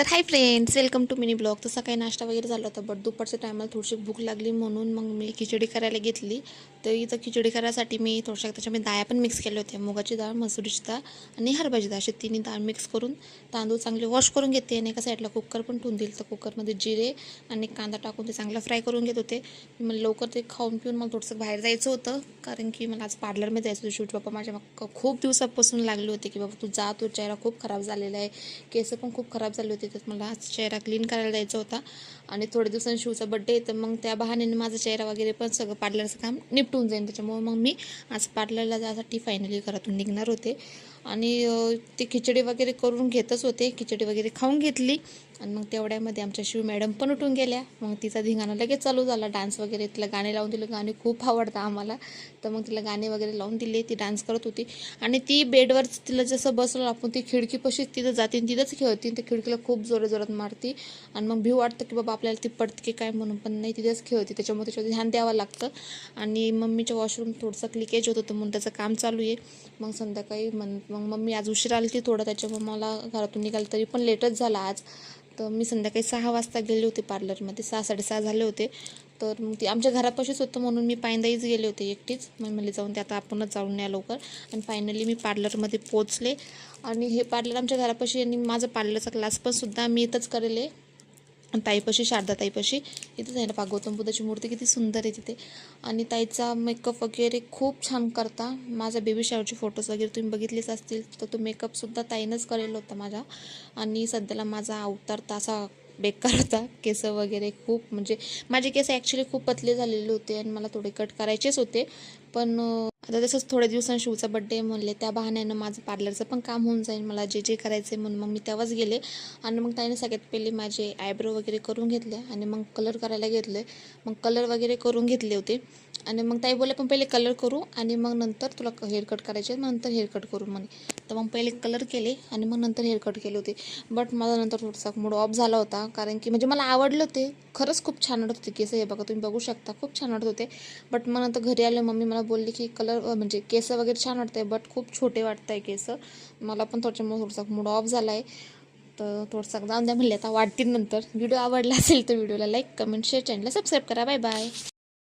तर hi friends welcome to mini blog तसा काही नाश्ता वगैरे झाला होता बट दुपारच्या टायमाला थोडीशी भूक लागली म्हणून मग मी खिचडी करायला घेतली. तर इथं खिचडी करायसाठी मी थोडशा त्याच्यामध्ये डाळ पण मिक्स केल्या होत्या मुगाची डाळ मसुरीची डाळ आणि हरभाजी डाळ. अशी तिन्ही डाळ मिक्स करून तांदूळ चांगले वॉश करून घेते आणि एका साईडला कुकर पण ठेवून दिलं तर कुकरमध्ये जिरे आणि कांदा टाकून ते चांगला फ्राय करून घेत होते. मला लवकर ते खाऊन पिऊन मला थोडंसं बाहेर जायचं होतं. कारण की मला आज पार्लरमध्ये जायचं होतं. शेवटी बाप्पा माझ्या मग खूप दिवसापासून लागले होते की बाबा तू जा तो चेहरा खूप खराब झालेला आहे. केस पण खूप खराब झाले होते. तर मला आज चेहरा क्लीन करायला जायचा होता. आणि थोड्या दिवसांनी शिवचा बड्डे तर मग त्या बहाण्याने माझा चेहरा वगैरे पण सगळं पार्लरचं काम निप निपटून जाईल त्याच्यामुळे मग मी आज पार्लरला जायसाठी फायनली घरातून निघणार होते. आणि ते खिचडी वगैरे करून घेतच होते. खिचडी वगैरे खाऊन घेतली. आणि मग तेवढ्यामध्ये आमच्या शिव मॅडम पण उठून गेल्या. मग तिचा धिंगाणा लगेच चालू झाला. डान्स वगैरे तिला गाणे लावून दिलं. गाणे खूप आवडतं आम्हाला. तर मग तिला गाणे वगैरे लावून दिले. ती डान्स करत होती. आणि ती बेडवर तिला जसं बसलं आपण ती खिडकीपाशीच तिथं जाते आणि तिथंच खेळते त्या खिडकीला खूप जोरात जोरात मारते. आणि मग भीव वाटतं की बाबा आपल्याला ती पडते की काय म्हणून पण नाही तिथेच खेळते. त्याच्यामुळे त्याच्यावर ध्यान द्यावं लागतं. आणि मम्मीच्या वॉशरूम थोडंसं क्लिकेज होत होतं म्हणून त्याचं काम चालू आहे. मग संध्याकाळी मन मग मम्मी आज उशीर आली ती थोडं त्याच्यामुळे मला घरातून निघालं तरी पण लेटच झाला आज. तर मी संध्याकाळी सहा वाजता गेले होते पार्लरमध्ये सहा साडेसहा झाले होते. तर मग ती आमच्या घरापाशीच होतं म्हणून मी पायंदाईच गेले होते एकटीच. मग म्हणले जाऊन ते आता आपणच जाऊन या लवकर. आणि फायनली मी पार्लरमध्ये पोचले आणि हे पार्लर आमच्या घरापाशी आणि माझं पार्लरचा क्लास पण सुद्धा मी इथंच करेल आहे. ताईपाशी शारदा ताईपाशी इथेच आहे ना पा गौतम बुद्धाची मूर्ती किती सुंदर आहे तिथे. आणि ताईचा मेकअप वगैरे खूप छान करता. माझा बेबी शावरचे फोटोज वगैरे तुम्ही बघितलेच असतील तर तो मेकअपसुद्धा ताईनंच करेल होता माझा. आणि सध्याला माझा अवतार तासा बेकार होता. केस वगैरे खूप म्हणजे माझे केस ॲक्च्युली खूप पतले झालेले होते आणि मला थोडे कट करायचेच होते. पण आता तसंच थोड्या दिवसांनी शिवचा बड्डे म्हणले त्या बहाण्यानं माझं पार्लरचं पण काम होऊन जाईल मला जे जे करायचं आहे म्हणून. मग मी तेव्हाच गेले आणि मग त्याने सगळ्यात पहिले माझे आयब्रो वगैरे करून घेतले आणि मग कलर करायला घेतले. मग कलर वगैरे करून घेतले होते. आणि मग ताई बोलले पण पहिले कलर करू आणि मग नंतर तुला हेअर कट करायचे मग नंतर हेअर कट करू म्हणे. तर मग पहिले कलर केले आणि मग नंतर हेअर कट केले होते. बट माझा नंतर थोडासा मूड ऑफ झाला होता कारण की म्हणजे मला आवडलं ते. खरंच खूप छान वाटत होते केस हे बघा तुम्ही बघू शकता खूप छान वाटत होते. बट मग नंतर घरी आले मम्मी मला बोलली की कलर म्हणजे केस वगैरे छान वाटतंय बट खूप छोटे वाटत आहे केस. मला पण त्याच्यामुळे थोडासा मूड ऑफ झाला आहे तर थोडंसं जाऊन द्या म्हणले आता वाटतील नंतर. व्हिडिओ आवडला असेल तर व्हिडिओला लाईक कमेंट शेअर चॅनलला सबस्क्राईब करा. Bye bye